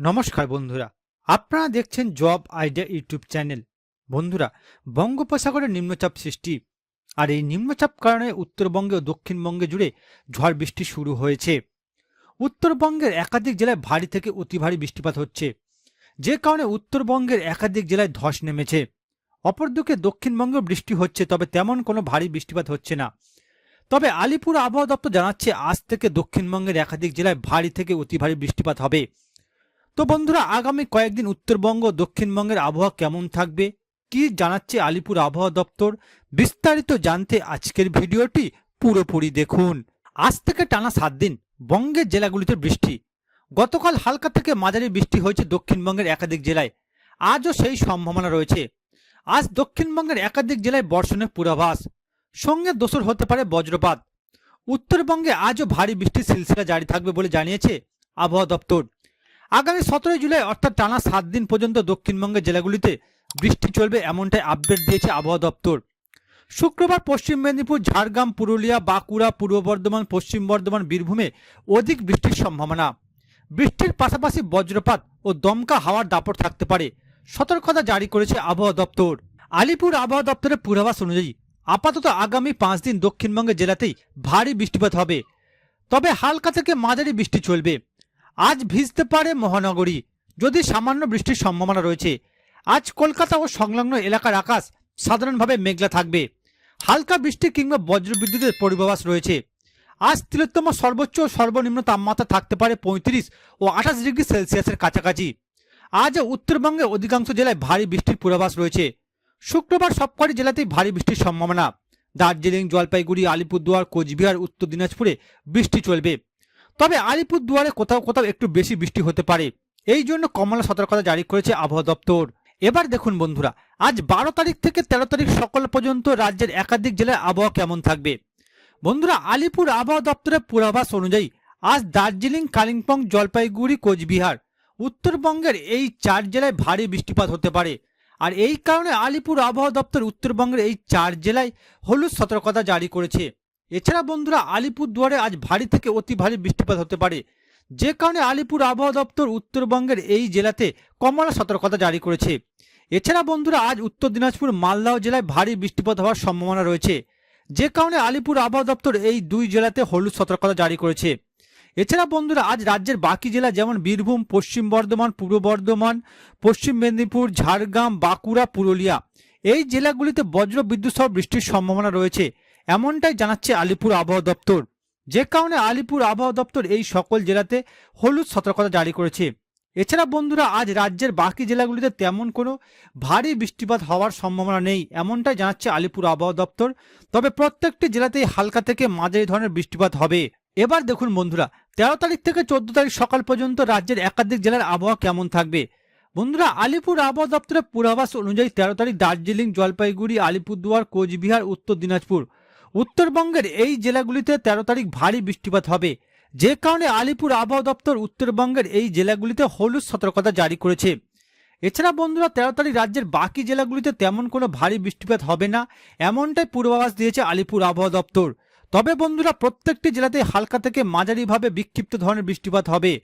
নমস্কার বন্ধুরা। আপনারা দেখছেন জব আইডিয়া ইউটিউব চ্যানেল। বন্ধুরা, বঙ্গোপসাগরে নিম্নচাপ সৃষ্টি। আর এই নিম্নচাপ কারণে উত্তরবঙ্গে ও দক্ষিণবঙ্গে জুড়ে ঝড় বৃষ্টি শুরু হয়েছে। উত্তরবঙ্গের একাধিক জেলায় ভারী থেকে অতি ভারী বৃষ্টিপাত হচ্ছে। যে কারণে উত্তরবঙ্গের একাধিক জেলায় ধস নেমেছে। অপরদিকে দক্ষিণবঙ্গেও বৃষ্টি হচ্ছে, তবে তেমন কোনো ভারী বৃষ্টিপাত হচ্ছে না। তবে আলিপুর আবহাওয়া দপ্তর জানাচ্ছে, আজ থেকে দক্ষিণবঙ্গের একাধিক জেলায় ভারী থেকে অতি ভারী বৃষ্টিপাত হবে। তো বন্ধুরা, আগামী কয়েকদিন উত্তরবঙ্গ দক্ষিণবঙ্গের আবহাওয়া কেমন থাকবে? কি জানাচ্ছে আলিপুর আবহাওয়া দপ্তর? বিস্তারিত জানতে আজকের ভিডিওটি পুরোপুরি দেখুন। আজ থেকে টানা সাত দিন বঙ্গের জেলাগুলিতে বৃষ্টি। গতকাল হালকা থেকে মাঝারি বৃষ্টি হয়েছে দক্ষিণবঙ্গের একাধিক জেলায়। আজও সেই সম্ভাবনা রয়েছে। আজ দক্ষিণবঙ্গের একাধিক জেলায় বর্ষণের পূর্বাভাস। সঙ্গে দোসর হতে পারে বজ্রপাত। উত্তরবঙ্গে আজও ভারী বৃষ্টির সিলসিলা জারি থাকবে বলে জানিয়েছে আবহাওয়া দপ্তর। আগামী সতেরোই জুলাই, অর্থাৎ টানা সাত দিন পর্যন্ত দক্ষিণবঙ্গের জেলাগুলিতে বৃষ্টি চলবে এমনটাই আপডেট দিয়েছে আবহাওয়া দপ্তর। শুক্রবার পশ্চিম মেদিনীপুর, ঝাড়গ্রাম, পুরুলিয়া, বাঁকুড়া, পূর্ব বর্ধমান, পশ্চিম বর্ধমান, বীরভূমে অধিক বৃষ্টির সম্ভাবনা। বৃষ্টির পাশাপাশি বজ্রপাত ও দমকা হাওয়ার দাপট থাকতে পারে, সতর্কতা জারি করেছে আবহাওয়া দপ্তর। আলিপুর আবহাওয়া দপ্তরের পূর্বাভাস অনুযায়ী আপাতত আগামী পাঁচ দিন দক্ষিণবঙ্গের জেলাতেই ভারী বৃষ্টিপাত হবে, তবে হালকা থেকে মাঝারি বৃষ্টি চলবে। আজ ভিজতে পারে মহানগরী, যদি সামান্য বৃষ্টির সম্ভাবনা রয়েছে। আজ কলকাতা ও সংলগ্ন এলাকার আকাশ সাধারণভাবে মেঘলা থাকবে। হালকা বৃষ্টি কিংবা বজ্রবিদ্যুতের পূর্বাভাস রয়েছে। আজ তিলোত্তম সর্বোচ্চ ও সর্বনিম্ন তাপমাত্রা থাকতে পারে পঁয়ত্রিশ ও আঠাশ ডিগ্রি সেলসিয়াসের কাছাকাছি। আজ উত্তরবঙ্গে অধিকাংশ জেলায় ভারী বৃষ্টির পূর্বাভাস রয়েছে। শুক্রবার সবকটি জেলাতেই ভারী বৃষ্টির সম্ভাবনা। দার্জিলিং, জলপাইগুড়ি, আলিপুরদুয়ার, কোচবিহার, উত্তর দিনাজপুরে বৃষ্টি চলবে। তবে আলিপুর দুয়ারে কোথাও কোথাও একটু বেশি বৃষ্টি হতে পারে। এই জন্য কমলা সতর্কতা জারি করেছে আবহাওয়া দপ্তর। এবার দেখুন বন্ধুরা, আজ বারো তারিখ থেকে তেরো তারিখ সকাল পর্যন্ত রাজ্যের একাধিক জেলায় আবহাওয়া কেমন থাকবে? বন্ধুরা, আলিপুর আবহাওয়া দপ্তরের পূর্বাভাস অনুযায়ী আজ দার্জিলিং, কালিম্পং, জলপাইগুড়ি, কোচবিহার, উত্তরবঙ্গের এই চার জেলায় ভারী বৃষ্টিপাত হতে পারে। আর এই কারণে আলিপুর আবহাওয়া দপ্তর উত্তরবঙ্গের এই চার জেলায় হলুদ সতর্কতা জারি করেছে। এছাড়া বন্ধুরা আলিপুর দুয়ারে আজ ভারী থেকে অতি ভারী বৃষ্টিপাত হতে পারে। যে কারণে আলিপুর আবহাওয়া দপ্তর উত্তরবঙ্গের এই জেলাতে কমলা সতর্কতা জারি করেছে। এছাড়া বন্ধুরা আজ উত্তর দিনাজপুর, মালদাহ জেলায় ভারী বৃষ্টিপাত হওয়ার সম্ভাবনা রয়েছে। যে কারণে আলিপুর আবহাওয়া দপ্তর এই দুই জেলাতে হলুদ সতর্কতা জারি করেছে। এছাড়া বন্ধুরা আজ রাজ্যের বাকি জেলা যেমন বীরভূম, পশ্চিম বর্ধমান, পূর্ব বর্ধমান, পশ্চিম মেদিনীপুর, ঝাড়গ্রাম, বাঁকুড়া, পুরুলিয়া, এই জেলাগুলিতে বজ্র বিদ্যুৎ সহ বৃষ্টির সম্ভাবনা রয়েছে। এমনটাই জানাচ্ছে আলিপুর আবহাওয়া দপ্তর। যে কারণে আলিপুর আবহাওয়া দপ্তর এই সকল জেলাতে হলুদ সতর্কতা জারি করেছে। এছাড়া বন্ধুরা, আজ রাজ্যের বাকি জেলাগুলিতে তেমন কোনো ভারী বৃষ্টিপাত হওয়ার সম্ভাবনা নেই, এমনটাই জানাচ্ছে আলিপুর আবহাওয়া দপ্তর। তবে প্রত্যেকটি জেলাতেই হালকা থেকে মাঝারি ধরনের বৃষ্টিপাত হবে। এবার দেখুন বন্ধুরা, তেরো তারিখ থেকে চোদ্দ তারিখ সকাল পর্যন্ত রাজ্যের একাধিক জেলার আবহাওয়া কেমন থাকবে? বন্ধুরা, আলিপুর আবহাওয়া দপ্তরের পূর্বাভাস অনুযায়ী তেরো তারিখ দার্জিলিং, জলপাইগুড়ি, আলিপুরদুয়ার, কোচবিহার, উত্তর দিনাজপুর। উত্তরবঙ্গের এই জেলাগুলিতে তেরো তারিখ ভারী বৃষ্টিপাত হবে। যে কারণে আলিপুর আবহাওয়া দপ্তর উত্তরবঙ্গের এই জেলাগুলিতে হলুদ সতর্কতা জারি করেছে। এছাড়া বন্ধুরা, তেরো তারিখ রাজ্যের বাকি জেলাগুলিতে তেমন কোনো ভারী বৃষ্টিপাত হবে না, এমনটাই পূর্বাভাস দিয়েছে আলিপুর আবহাওয়া দপ্তর। তবে বন্ধুরা, প্রত্যেকটি জেলাতে হালকা থেকে মাঝারিভাবে বিক্ষিপ্ত ধরনের বৃষ্টিপাত হবে।